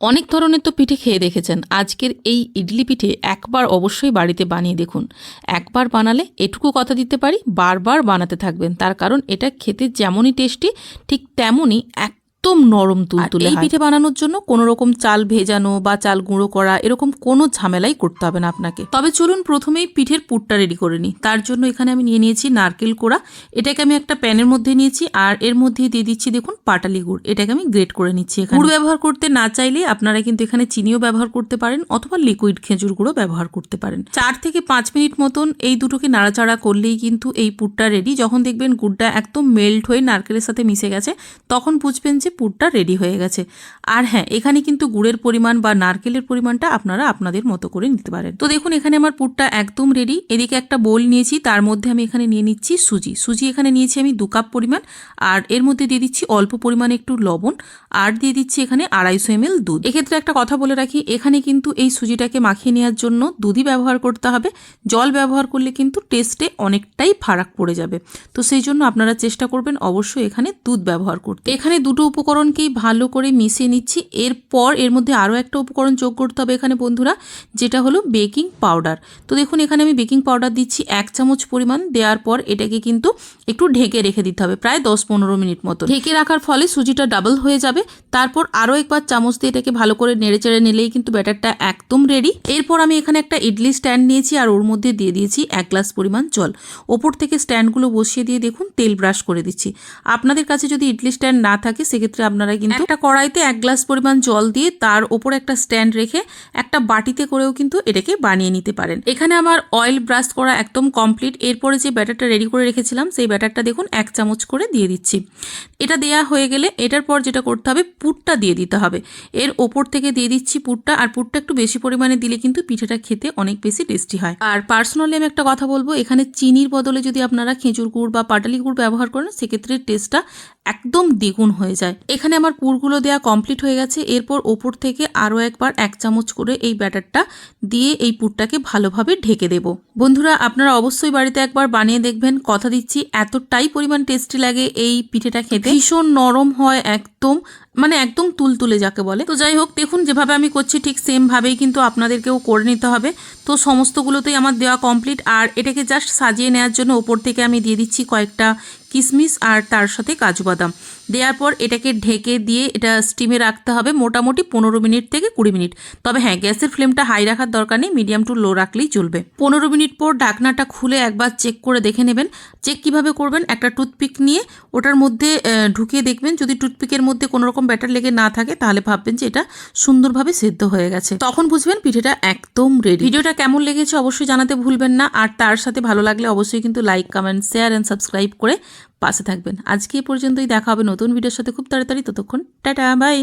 অনেক ধরনের তো পিঠে খেয়ে দেখেছেন। আজকের এই ইডলি পিঠে একবার অবশ্যই বাড়িতে বানিয়ে দেখুন। একবার বানালে এটুকু কথা দিতে পারি, বারবার বানাতে থাকবেন। তার কারণ এটা খেতে যেমনই টেস্টি, ঠিক তেমনই একদম নরম তুলতুলে এই পিঠে বানানোর জন্য কোনো রকম চাল ভেজানো বা চাল গুঁড়ো করা এরকম কোনো ঝামেলাই করতে হবে না আপনাকে। তবে চলুন প্রথমেই পিঠের পুরটা রেডি করে নিই। তার জন্য এখানে আমি নিয়ে নিয়েছি নারকেল কোড়া। এটাকে আমি একটা প্যানের মধ্যে নিয়েছি আর এর মধ্যে দিয়ে দিচ্ছি দেখুন পাটালি গুড়। এটাকে আমি গ্রেট করে নিচ্ছি গুড় ব্যবহার করতে না চাইলে আপনারা কিন্তু এখানে চিনিও ব্যবহার করতে পারেন অথবা লিকুইড খেজুর গুঁড়ো ব্যবহার করতে পারেন। চার থেকে পাঁচ মিনিট মতন এই দুটোকে নাড়াচাড়া করলেই কিন্তু এই পুরটা রেডি যখন দেখবেন গুড়টা একদম মেল্ট হয়ে নারকেলের সাথে মিশে গেছে তখন বুঝবেন যে পুরটা রেডি হয়ে গেছে। আর হ্যাঁ এখানে কিন্তু গুড়ের পরিমাণ বা নারকেলের পরিমাণটা আপনারা আপনাদের মতো করে নিতে পারেন। তো দেখুন, এখানে আমার পুরটা একদম রেডি এদিকে একটা বোল নিয়েছি, তার মধ্যে আমি এখানে নিয়ে নিচ্ছি সুজি। সুজি এখানে নিয়েছি আমি দু কাপ পরিমাণ, আর এর মধ্যে দিয়ে দিচ্ছি অল্প পরিমাণে একটু লবণ, আর দিয়ে দিচ্ছি এখানে আড়াইশো এম দুধ। এক্ষেত্রে একটা কথা বলে রাখি, এখানে কিন্তু এই সুজিটাকে মাখিয়ে নেওয়ার জন্য দুধই ব্যবহার করতে হবে। জল ব্যবহার করলে কিন্তু টেস্টে অনেকটাই ফারাক পড়ে যাবে। তো সেই জন্য আপনারা চেষ্টা করবেন অবশ্যই এখানে দুধ ব্যবহার করতে। এখানে দুটো উপকরণকেই ভালো করে মিশিয়ে নিচ্ছি। এরপর এর মধ্যে আরও একটা উপকরণ যোগ করতে হবে এখানে বন্ধুরা, যেটা হলো বেকিং পাউডার। তো দেখুন, এখানে আমি বেকিং পাউডার দিচ্ছি এক চামচ পরিমাণ। দেওয়ার পর এটাকে কিন্তু একটু ঢেকে রেখে দিতে হবে, প্রায় দশ পনেরো মিনিট মতো। ঢেকে রাখার ফলে সুজিটা ডাবল হয়ে যাবে। তারপর আরও একবার চামচ দিয়ে এটাকে ভালো করে নেড়ে চেড়ে নিলেই কিন্তু ব্যাটারটা একদম রেডি এরপর আমি এখানে একটা ইডলি স্ট্যান্ড নিয়েছি আর ওর মধ্যে দিয়ে দিয়েছি এক গ্লাস পরিমাণ জল। ওপর থেকে স্ট্যান্ডগুলো বসিয়ে দিয়ে দেখুন, তেল ব্রাশ করে দিচ্ছি। আপনাদের কাছে যদি ইডলি স্ট্যান্ড না থাকে, সেক্ষেত্রে আপনারা কিন্তু একটা কড়াইতে এক গ্লাস পরিমাণ জল দিয়ে তার ওপর একটা স্ট্যান্ড রেখে একটা বাটিতে করেও কিন্তু এটাকে বানিয়ে নিতে পারেন। এখানে আমার অয়েল ব্রাশ করা একদম কমপ্লিট। এরপরে যে ব্যাটারটা রেডি করে রেখেছিলাম, সেই ব্যাটারটা দেখুন এক চামচ করে দিয়ে দিচ্ছি। এটা দেয়া হয়ে গেলে এটার পর যেটা করতে হবে, পুরটা দিয়ে দিতে হবে। এর ওপর থেকে দিয়ে দিচ্ছি পুরটা, আর পুরটা একটু বেশি পরিমাণে দিলে কিন্তু পিঠেটা খেতে অনেক বেশি টেস্টি হয়। আর পার্সোনালি আমি একটা কথা বলব, এখানে চিনির বদলে যদি আপনারা খেজুর গুড় বা পাটালি গুড় ব্যবহার করেন, সেক্ষেত্রে টেস্টটা একদম দ্বিগুণ হয়ে যায়। এখানে আমার পুরগুলো দেওয়া কমপ্লিট হয়ে গেছে। এরপর ওপর থেকে আরও একবার এক চামচ করে এই ব্যাটারটা দিয়ে এই পুরটাকে ভালোভাবে ঢেকে দেব। বন্ধুরা, আপনারা অবশ্যই বাড়িতে একবার বানিয়ে দেখবেন। কথা দিচ্ছি, এতটাই পরিমাণ টেস্টি লাগে এই পিঠেটা খেতে। ভীষণ নরম হয় একদম মানে একদম তুলতুলে যাকে বলে। তো যাই হোক, দেখুন, যেভাবে আমি করছি ঠিক সেম ভাবেই কিন্তু আপনাদেরকেও করে নিতে হবে। তো সমস্তগুলোতেই আমার দেওয়া কমপ্লিট আর এটাকে জাস্ট সাজিয়ে নেওয়ার জন্য ওপর থেকে আমি দিয়ে দিচ্ছি কয়েকটা কিশমিশ আর তার সাথে কাজু বাদাম। দেওয়ার পর এটাকে ঢেকে দিয়ে এটা স্টিমে রাখতে হবে মোটামুটি পনেরো মিনিট থেকে কুড়ি মিনিট। তবে হ্যাঁ গ্যাসের ফ্লেমটা হাই রাখার দরকার নেই মিডিয়াম টু লো রাখলেই চলবে। পনেরো মিনিট পর ঢাকনাটা খুলে একবার চেক করে দেখে নেবেন। চেক কীভাবে করবেন? একটা টুথপিক নিয়ে ওটার মধ্যে ঢুকিয়ে দেখবেন। যদি টুথপিকের মধ্যে কোনো রকম ব্যাটার লেগে না থাকে, তাহলে ভাববেন যে এটা সুন্দরভাবে সেদ্ধ হয়ে গেছে। তখন বুঝবেন পিঠেটা একদম রেডি ভিডিওটা কেমন লেগেছে অবশ্যই জানাতে ভুলবেন না, আর তার সাথে ভালো লাগলে অবশ্যই কিন্তু like comment share and subscribe করে পাশে থাকবেন। আজকে এ পর্যন্তই, দেখা হবে নতুন ভিডিওর সাথে খুব তাড়াতাড়ি, ততক্ষণ টাটা বাই